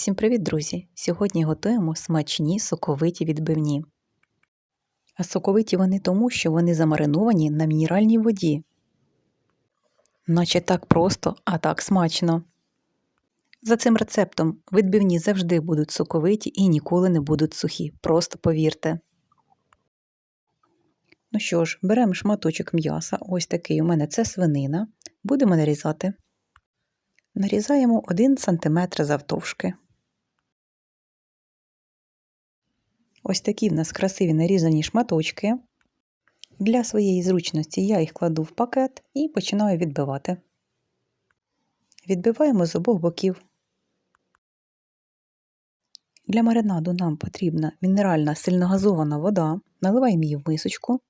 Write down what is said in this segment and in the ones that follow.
Всім привіт, друзі! Сьогодні готуємо смачні соковиті відбивні. А соковиті вони тому, що вони замариновані на мінеральній воді. Наче так просто, а так смачно. За цим рецептом відбивні завжди будуть соковиті і ніколи не будуть сухі. Просто повірте. Ну що ж, беремо шматочок м'яса, ось такий у мене це свинина. Будемо нарізати. Нарізаємо 1 см завтовшки. Ось такі в нас красиві нарізані шматочки. Для своєї зручності я їх кладу в пакет і починаю відбивати. Відбиваємо з обох боків. Для маринаду нам потрібна мінеральна сильногазована вода. Наливаємо її в мисочку,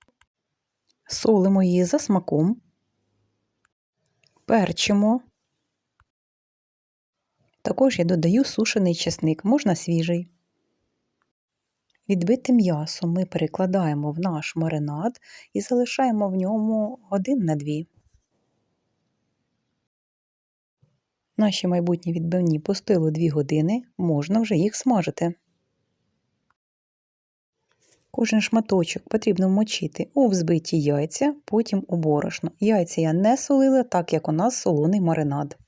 солимо її за смаком, перчимо. Також я додаю сушений чесник, можна свіжий. Відбите м'ясо ми перекладаємо в наш маринад і залишаємо в ньому годин на дві. Наші майбутні відбивні постояли 2 години, можна вже їх смажити. Кожен шматочок потрібно вмочити у взбиті яйця, потім у борошно. Яйця я не солила, так як у нас солоний маринад.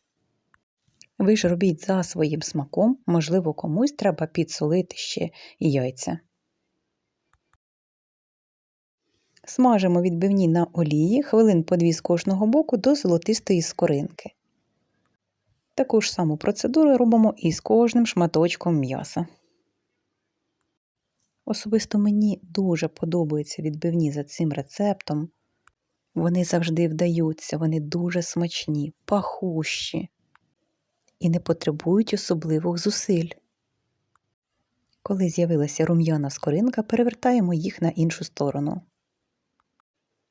Ви ж робіть за своїм смаком, можливо, комусь треба підсолити ще яйця. Смажимо відбивні на олії хвилин по дві з кожного боку до золотистої скоринки. Таку ж саму процедуру робимо і з кожним шматочком м'яса. Особисто мені дуже подобаються відбивні за цим рецептом. Вони завжди вдаються, вони дуже смачні, пахущі і не потребують особливих зусиль. Коли з'явилася рум'яна скоринка, перевертаємо їх на іншу сторону.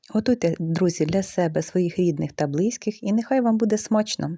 Готуйте, друзі, для себе, своїх рідних та близьких, і нехай вам буде смачно!